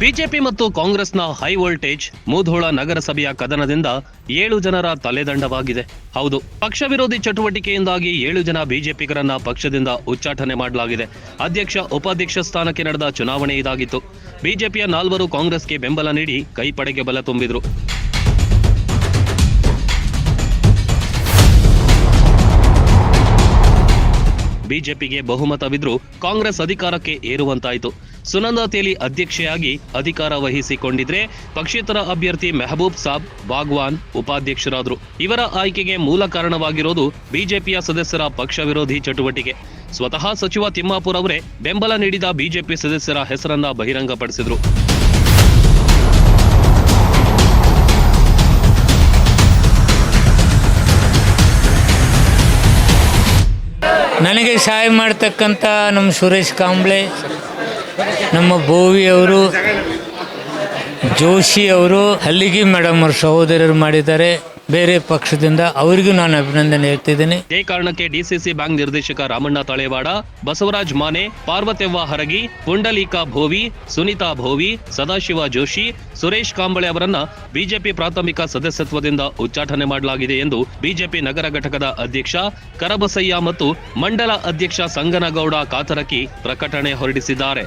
BJP ಮತ್ತು ಕಾಂಗ್ರೆಸ್ನ high voltage Mudhol ನಗರಸಭೆಯ ಕದನದಿಂದ ಏಳು ಜನರ ತಲೆದಂಡವಾಗಿದೆ. ಹೌದು, ಪಕ್ಷ ವಿರೋಧಿ ಚಟುವಟಿಕೆಯಿಂದಾಗಿ ಏಳು ಜನ ಬಿಜೆಪಿಗರನ್ನ ಪಕ್ಷದಿಂದ ಉಚ್ಚಾಟನೆ ಮಾಡಲಾಗಿದೆ. ಅಧ್ಯಕ್ಷ, ಉಪಾಧ್ಯಕ್ಷ ಸ್ಥಾನಕ್ಕೆ ನಡೆದ ಚುನಾವಣೆ ಇದಾಗಿತ್ತು. ಬಿಜೆಪಿಯ ನಾಲ್ವರು ಕಾಂಗ್ರೆಸ್ಗೆ ಬೆಂಬಲ ನೀಡಿ ಕೈಪಡೆಗೆ ಬಲ ತುಂಬಿದ್ರು. ಬಿಜೆಪಿಗೆ ಬಹುಮತವಿದ್ರೂ ಕಾಂಗ್ರೆಸ್ ಅಧಿಕಾರಕ್ಕೆ ಏರುವಂತಾಯಿತು. ಸುನಂದಾ ತೇಲಿ ಅಧ್ಯಕ್ಷೆಯಾಗಿ ಅಧಿಕಾರ ವಹಿಸಿಕೊಂಡಿದ್ರೆ ಪಕ್ಷೇತರ ಅಭ್ಯರ್ಥಿ ಮೆಹಬೂಬ್ ಸಾಬ್ ಬಾಗ್ವಾನ್ ಉಪಾಧ್ಯಕ್ಷರಾದರು. ಇವರ ಆಯ್ಕೆಗೆ ಮೂಲ ಕಾರಣವಾಗಿರೋದು ಬಿಜೆಪಿಯ ಸದಸ್ಯರ ಪಕ್ಷ ವಿರೋಧಿ ಚಟುವಟಿಕೆ. ಸ್ವತಃ ಸಚಿವ ತಿಮ್ಮಾಪುರ್ ಅವರೇ ಬೆಂಬಲ ನೀಡಿದ ಬಿಜೆಪಿ ಸದಸ್ಯರ ಹೆಸರನ್ನ ಬಹಿರಂಗಪಡಿಸಿದ್ರು. ನನಗೆ ಸಹಾಯ ಮಾಡ್ತಕ್ಕಂಥ ನಮ್ಮ ಸುರೇಶ್ ಕಾಂಬ್ಳೆ ನಮ್ಮ ಬೋವಿಯವರು ಜೋಶಿಯವರು ಹಲ್ಲಿಗಿ ಮೇಡಮ್ ಅವ್ರ ಸಹೋದರರು ಮಾಡಿದ್ದಾರೆ. ಬೇರೆ ಪಕ್ಷದಿಂದ ಅವರಿಗೂ ನಾನು ಅಭಿನಂದನೆ ಹೇಳ್ತಿದ್ದೀನಿ. ಇದೇ ಕಾರಣಕ್ಕೆ ಡಿಸಿಸಿ ಬ್ಯಾಂಕ್ ನಿರ್ದೇಶಕ ರಾಮಣ್ಣ ತಳೇವಾಡ, ಬಸವರಾಜ್ ಮಾನೆ ಪಾರ್ವತೆವ್ವ ಹರಗಿ, ಪುಂಡಲೀಕಾ ಭೋವಿ, ಸುನೀತಾ ಭೋವಿ, ಸದಾಶಿವ ಜೋಶಿ, ಸುರೇಶ್ ಕಾಂಬಳೆ ಅವರನ್ನ ಬಿಜೆಪಿ ಪ್ರಾಥಮಿಕ ಸದಸ್ಯತ್ವದಿಂದ ಉಚ್ಚಾಟನೆ ಮಾಡಲಾಗಿದೆ ಎಂದು ಬಿಜೆಪಿ ನಗರ ಘಟಕದ ಅಧ್ಯಕ್ಷ ಕರಬಸಯ್ಯ ಮತ್ತು ಮಂಡಲ ಅಧ್ಯಕ್ಷ ಸಂಗನಗೌಡ ಕಾತರಕಿ ಪ್ರಕಟಣೆ ಹೊರಡಿಸಿದ್ದಾರೆ.